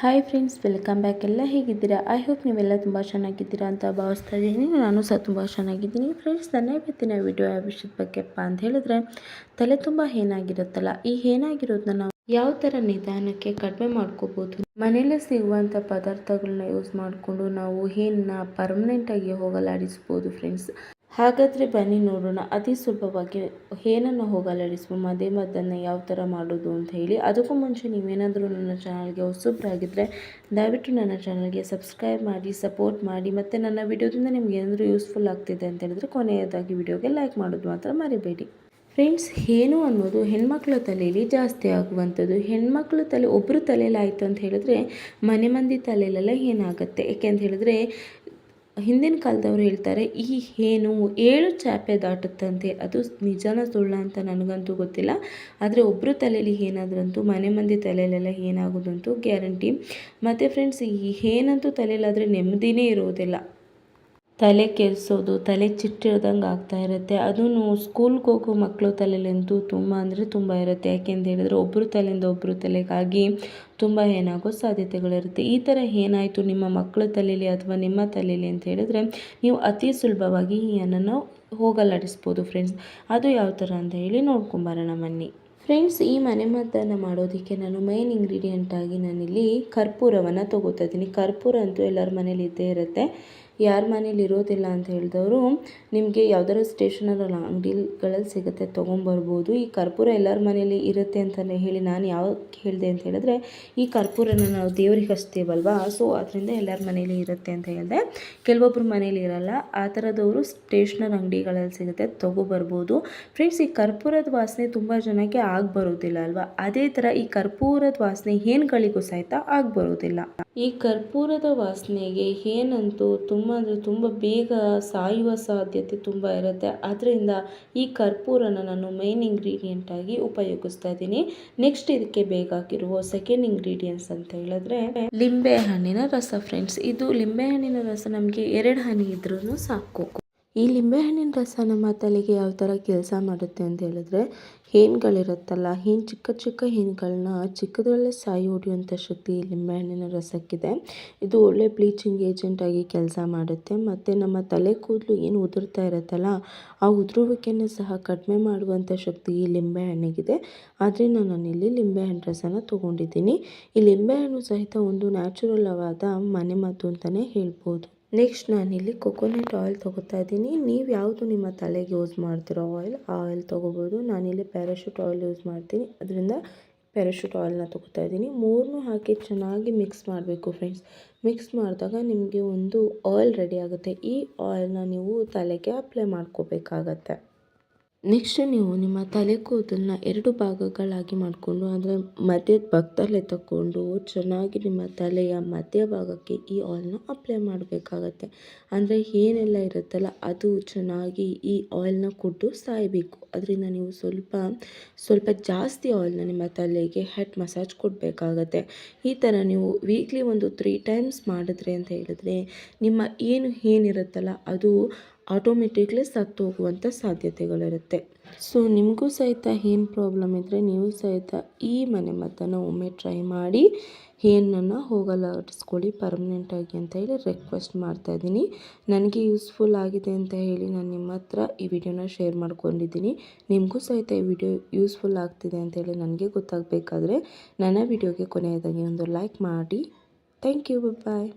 Hi friends welcome back ಎಲ್ಲ ಹೇಗಿದ್ದೀರಾ? I hope ನೀವೆಲ್ಲ ತುಂಬ ಚೆನ್ನಾಗಿದ್ದೀರಾ ಅಂತ ಭಾವಿಸ್ತಾ ಇದ್ದೀನಿ. ನಾನು ಸಹ ತುಂಬ ಚೆನ್ನಾಗಿದ್ದೀನಿ. ಫ್ರೆಂಡ್ಸ್ ನನ್ನ ಇವತ್ತಿನ ವಿಡಿಯೋ ಯಾವ ವಿಷಯದ ಬಗ್ಗೆಪ್ಪ ಅಂತ ಹೇಳಿದ್ರೆ, ತಲೆ ತುಂಬ ಏನಾಗಿರುತ್ತಲ್ಲ ಈ ಏನಾಗಿರೋದನ್ನ ನಾವು ಯಾವ ಥರ ನಿಧಾನಕ್ಕೆ ಕಡಿಮೆ ಮಾಡ್ಕೋಬೋದು? ಮನೇಲಿ ಸಿಗುವಂಥ ಪದಾರ್ಥಗಳನ್ನ ಯೂಸ್ ಮಾಡಿಕೊಂಡು ನಾವು ಏನನ್ನ ಪರ್ಮನೆಂಟಾಗಿ ಹೋಗಲಾಡಿಸ್ಬೋದು ಫ್ರೆಂಡ್ಸ್ ಹಾಗಾದರೆ ಬನ್ನಿ ನೋಡೋಣ. ಅತಿ ಸುಲಭವಾಗಿ ಏನನ್ನು ಹೋಗಲಾಡಿಸುವ? ಮದೆ ಮದ್ದನ್ನು ಯಾವ ಥರ ಮಾಡೋದು ಅಂತ ಹೇಳಿ. ಅದಕ್ಕೂ ಮುಂಚೆ ನೀವೇನಾದರೂ ನನ್ನ ಚಾನಲ್ಗೆ ಹೊಸಬ್ರಾಗಿದ್ದರೆ ದಯವಿಟ್ಟು ನನ್ನ ಚಾನಲ್ಗೆ ಸಬ್ಸ್ಕ್ರೈಬ್ ಮಾಡಿ, ಸಪೋರ್ಟ್ ಮಾಡಿ, ಮತ್ತು ನನ್ನ ವಿಡಿಯೋದಿಂದ ನಿಮ್ಗೆ ಏನಾದರೂ ಯೂಸ್ಫುಲ್ ಆಗ್ತಿದೆ ಅಂತ ಹೇಳಿದ್ರೆ ಕೊನೆಯದಾಗಿ ವಿಡಿಯೋಗೆ ಲೈಕ್ ಮಾಡೋದು ಮಾತ್ರ ಮರಿಬೇಡಿ. ಫ್ರೆಂಡ್ಸ್, ಏನು ಅನ್ನೋದು ಹೆಣ್ಮಕ್ಳ ತಲೆಯಲ್ಲಿ ಜಾಸ್ತಿ ಆಗುವಂಥದ್ದು. ಹೆಣ್ಮಕ್ಳ ತಲೆ ಒಬ್ಬರು ತಲೆಯಲ್ಲಿ ಆಯಿತು ಅಂತ ಹೇಳಿದ್ರೆ ಮನೆ ಮಂದಿ ತಲೆಯಲ್ಲೆಲ್ಲ ಏನಾಗುತ್ತೆ? ಅಂತ ಹೇಳಿದ್ರೆ ಹಿಂದಿನ ಕಾಲದವರು ಹೇಳ್ತಾರೆ, ಈ ಏನು ಏಳು ಚಾಪೆ ದಾಟುತ್ತಂತೆ, ಅದು ನಿಜನ ಸುಳ್ಳ ಅಂತ ನನಗಂತೂ ಗೊತ್ತಿಲ್ಲ. ಆದರೆ ಒಬ್ಬರು ತಲೆಯಲ್ಲಿ ಏನಾದ್ರಂತೂ, ಮನೆ ಮಂದಿ ತಲೆಯಲ್ಲೆಲ್ಲ ಏನಾಗೋದಂತೂ ಗ್ಯಾರಂಟಿ. ಮತ್ತು ಫ್ರೆಂಡ್ಸ್ ಈ ಏನಂತೂ ತಲೆಯಲ್ಲಾದರೆ ನೆಮ್ಮದಿನೇ ಇರೋದಿಲ್ಲ. ತಲೆ ಕೆರೆಸೋದು ತಲೆ ಚಿಟ್ಟಿರ್ದಂಗೆ ಆಗ್ತಾ ಇರುತ್ತೆ. ಅದೂ ಸ್ಕೂಲ್ಗೆ ಹೋಗೋ ಮಕ್ಕಳು ತಲೆಯಲ್ಲಂತೂ ತುಂಬ ಅಂದರೆ ತುಂಬ ಇರುತ್ತೆ. ಯಾಕೆ ಅಂತ ಹೇಳಿದ್ರೆ ಒಬ್ಬರು ತಲೆಯಿಂದ ಒಬ್ಬರು ತಲೆಗಾಗಿ ತುಂಬ ಏನಾಗೋ ಸಾಧ್ಯತೆಗಳಿರುತ್ತೆ. ಈ ಥರ ಏನಾಯಿತು ನಿಮ್ಮ ಮಕ್ಕಳ ತಲೆಯಲ್ಲಿ ಅಥವಾ ನಿಮ್ಮ ತಲೆಯಲ್ಲಿ ಅಂತ ಹೇಳಿದ್ರೆ ನೀವು ಅತಿ ಸುಲಭವಾಗಿ ಈ ಅನ್ನನ್ನು ಹೋಗಲಾಡಿಸ್ಬೋದು ಫ್ರೆಂಡ್ಸ್. ಅದು ಯಾವ ಥರ ಅಂತ ಹೇಳಿ ನೋಡ್ಕೊಂಬರೋಣ ಬನ್ನಿ. ಫ್ರೆಂಡ್ಸ್, ಈ ಮನೆ ಮದ್ದನ್ನು ಮಾಡೋದಕ್ಕೆ ನಾನು ಮೈನ್ ಇಂಗ್ರೀಡಿಯೆಂಟಾಗಿ ನಾನಿಲ್ಲಿ ಕರ್ಪೂರವನ್ನು ತೊಗೋತಾ ಇದ್ದೀನಿ. ಕರ್ಪೂರ ಅಂತೂ ಎಲ್ಲರ ಮನೇಲಿ ಇದ್ದೇ ಇರುತ್ತೆ. ಯಾರ ಮನೇಲಿ ಇರೋದಿಲ್ಲ ಅಂತ ಹೇಳಿದವರು, ನಿಮಗೆ ಯಾವ್ದಾದ್ರು ಸ್ಟೇಷನರಿ ಅಂಗಡಿಗಳಲ್ಲಿ ಸಿಗುತ್ತೆ, ತೊಗೊಂಬರ್ಬೋದು. ಈ ಕರ್ಪೂರ ಎಲ್ಲರ ಮನೇಲಿ ಇರುತ್ತೆ ಅಂತಲೇ ಹೇಳಿ ನಾನು ಯಾವ ಹೇಳಿದೆ ಅಂತ ಹೇಳಿದ್ರೆ, ಈ ಕರ್ಪೂರನ ನಾವು ದೇವ್ರಿಗೆ ಹಚ್ತೀವಲ್ವಾ? ಸೊ ಅದರಿಂದ ಎಲ್ಲರ ಮನೇಲಿ ಇರುತ್ತೆ ಅಂತ ಹೇಳಿದೆ. ಕೆಲವೊಬ್ಬರು ಮನೇಲಿ ಇರಲ್ಲ, ಆ ಥರದವರು ಸ್ಟೇಷನರಿ ಅಂಗಡಿಗಳಲ್ಲಿ ಸಿಗುತ್ತೆ, ತೊಗೊಬರ್ಬೋದು. ಫ್ರೆಂಡ್ಸ್ ಈ ಕರ್ಪೂರದ ವಾಸನೆ ತುಂಬ ಜನಕ್ಕೆ ಬರೋದಿಲ್ಲ ಅಲ್ವಾ? ಅದೇ ಥರ ಈ ಕರ್ಪೂರದ ವಾಸನೆ ಏನುಗಳಿಗೂ ಸಹಿತ ಬರೋದಿಲ್ಲ ಈ ಕರ್ಪೂರದ ವಾಸನೆಗೆ ಏನಂತೂ ತುಂಬ ಅಂದರೆ ತುಂಬ ಬೇಗ ಸಾಯುವ ಸಾಧ್ಯತೆ ತುಂಬ ಇರುತ್ತೆ. ಅದರಿಂದ ಈ ಕರ್ಪೂರನ ನಾನು ಮೈನ್ ಇಂಗ್ರೀಡಿಯೆಂಟಾಗಿ ಉಪಯೋಗಿಸ್ತಾ ಇದ್ದೀನಿ. ನೆಕ್ಸ್ಟ್ ಇದಕ್ಕೆ ಬೇಕಾಗಿರುವ ಸೆಕೆಂಡ್ ಇಂಗ್ರೀಡಿಯೆಂಟ್ಸ್ ಅಂತ ಹೇಳಿದ್ರೆ ಲಿಂಬೆ ಹಣ್ಣಿನ ರಸ ಫ್ರೆಂಡ್ಸ್ ಇದು ಲಿಂಬೆ ಹಣ್ಣಿನ ರಸ ನಮಗೆ ಎರಡು ಹನಿ ಇದ್ರೂ ಸಾಕು. ಈ ಲಿಂಬೆಹಣ್ಣಿನ ರಸ ನಮ್ಮ ತಲೆಗೆ ಯಾವ ಥರ ಕೆಲಸ ಮಾಡುತ್ತೆ ಅಂತ ಹೇಳಿದ್ರೆ, ಹೇನುಗಳಿರುತ್ತಲ್ಲ, ಹೇನು ಚಿಕ್ಕ ಚಿಕ್ಕ ಹೇನುಗಳನ್ನ ಚಿಕ್ಕದ್ರಲ್ಲೇ ಸಾಯಿ ಹೊಡೆಯುವಂಥ ಶಕ್ತಿ ಈ ಲಿಂಬೆಹಣ್ಣಿನ ರಸಕ್ಕಿದೆ. ಇದು ಒಳ್ಳೆ ಬ್ಲೀಚಿಂಗ್ ಏಜೆಂಟ್ ಆಗಿ ಕೆಲಸ ಮಾಡುತ್ತೆ. ಮತ್ತು ನಮ್ಮ ತಲೆ ಕೂದಲು ಏನು ಉದುರ್ತಾ ಇರುತ್ತಲ್ಲ, ಆ ಉದುರುವಿಕೆಯನ್ನು ಸಹ ಕಡಿಮೆ ಮಾಡುವಂಥ ಶಕ್ತಿ ಈ ಲಿಂಬೆಹಣ್ಣಿಗಿದೆ. ಆದ್ದರಿಂದ ನಾನಿಲ್ಲಿ ಲಿಂಬೆಹಣ್ಣು ರಸನ ತೊಗೊಂಡಿದ್ದೀನಿ. ಈ ಲಿಂಬೆಹಣ್ಣು ಸಹಿತ ಒಂದು ನ್ಯಾಚುರಲ್ ಮನೆ ಮನೆಮದ್ದು ಅಂತಲೇ ಹೇಳ್ಬೋದು. ನೆಕ್ಸ್ಟ್ ನಾನಿಲ್ಲಿ ಕೊಕೊನೆಟ್ ಆಯಿಲ್ ತೊಗೋತಾ ಇದ್ದೀನಿ. ನೀವು ಯಾವುದು ನಿಮ್ಮ ತಲೆಗೆ ಯೂಸ್ ಮಾಡ್ತಿರೋ ಆಯಿಲ್ ಆ ಆಯಿಲ್ ತೊಗೋಬೋದು. ನಾನಿಲ್ಲಿ ಪ್ಯಾರಾಶೂಟ್ ಆಯಿಲ್ ಯೂಸ್ ಮಾಡ್ತೀನಿ. ಅದರಿಂದ ಪ್ಯಾರಾಶೂಟ್ ಆಯಿಲ್ನ ತೊಗೋತಾ ಇದ್ದೀನಿ. ಮೂರನ್ನೂ ಹಾಕಿ ಚೆನ್ನಾಗಿ ಮಿಕ್ಸ್ ಮಾಡಬೇಕು ಫ್ರೆಂಡ್ಸ್ ಮಿಕ್ಸ್ ಮಾಡಿದಾಗ ನಿಮಗೆ ಒಂದು ಆಯಿಲ್ ರೆಡಿ ಆಗುತ್ತೆ. ಈ ಆಯಿಲ್ನ ನೀವು ತಲೆಗೆ ಅಪ್ಲೈ ಮಾಡ್ಕೋಬೇಕಾಗತ್ತೆ. ನೆಕ್ಸ್ಟ್ ನೀವು ನಿಮ್ಮ ತಲೆ ಕೂದಲನ್ನ ಎರಡು ಭಾಗಗಳಾಗಿ ಮಾಡಿಕೊಂಡು ಅಂದರೆ ಮಧ್ಯದ ಭಾಗದಲ್ಲೇ ತಗೊಂಡು ಚೆನ್ನಾಗಿ ನಿಮ್ಮ ತಲೆಯ ಮಧ್ಯ ಭಾಗಕ್ಕೆ ಈ ಆಯಿಲ್ನ ಅಪ್ಲೈ ಮಾಡಬೇಕಾಗತ್ತೆ. ಅಂದರೆ ಏನೆಲ್ಲ ಇರುತ್ತಲ್ಲ ಅದು ಚೆನ್ನಾಗಿ ಈ ಆಯಿಲ್ನ ಕೊಟ್ಟು ಸಾಯಬೇಕು. ಅದರಿಂದ ನೀವು ಸ್ವಲ್ಪ ಸ್ವಲ್ಪ ಜಾಸ್ತಿ ಆಯಿಲ್ನ ನಿಮ್ಮ ತಲೆಗೆ ಹೆಡ್ ಮಸಾಜ್ ಕೊಡಬೇಕಾಗತ್ತೆ. ಈ ಥರ ನೀವು ವೀಕ್ಲಿ ಒಂದು ತ್ರೀ ಟೈಮ್ಸ್ ಮಾಡಿದ್ರೆ ಅಂತ ಹೇಳಿದ್ರೆ ನಿಮ್ಮ ಏನು ಏನಿರುತ್ತಲ್ಲ ಅದು ಆಟೋಮೆಟಿಕ್ಲಿ ಸತ್ತು ಹೋಗುವಂಥ ಸಾಧ್ಯತೆಗಳಿರುತ್ತೆ. ಸೊ, ನಿಮಗೂ ಸಹಿತ ಏನು ಪ್ರಾಬ್ಲಮ್ ಇದ್ದರೆ ನೀವು ಸಹಿತ ಈ ಮನೆ ಮದ್ದನ್ನು ಒಮ್ಮೆ ಟ್ರೈ ಮಾಡಿ ಏನನ್ನು ಹೋಗಲಾಡಿಸ್ಕೊಳ್ಳಿ ಪರ್ಮನೆಂಟಾಗಿ ಅಂತ ಹೇಳಿ ರಿಕ್ವೆಸ್ಟ್ ಮಾಡ್ತಾ ಇದ್ದೀನಿ. ನನಗೆ ಯೂಸ್ಫುಲ್ ಆಗಿದೆ ಅಂತ ಹೇಳಿ ನಾನು ನಿಮ್ಮ ಹತ್ರ ಈ ವಿಡಿಯೋನ ಶೇರ್ ಮಾಡ್ಕೊಂಡಿದ್ದೀನಿ. ನಿಮಗೂ ಸಹಿತ ಈ ವಿಡಿಯೋ ಯೂಸ್ಫುಲ್ ಆಗ್ತಿದೆ ಅಂತ ಹೇಳಿ ನನಗೆ ಗೊತ್ತಾಗಬೇಕಾದ್ರೆ ನನ್ನ ವಿಡಿಯೋಗೆ ಕೊನೆಯದಾಗಿ ಒಂದು ಲೈಕ್ ಮಾಡಿ. Thank you bye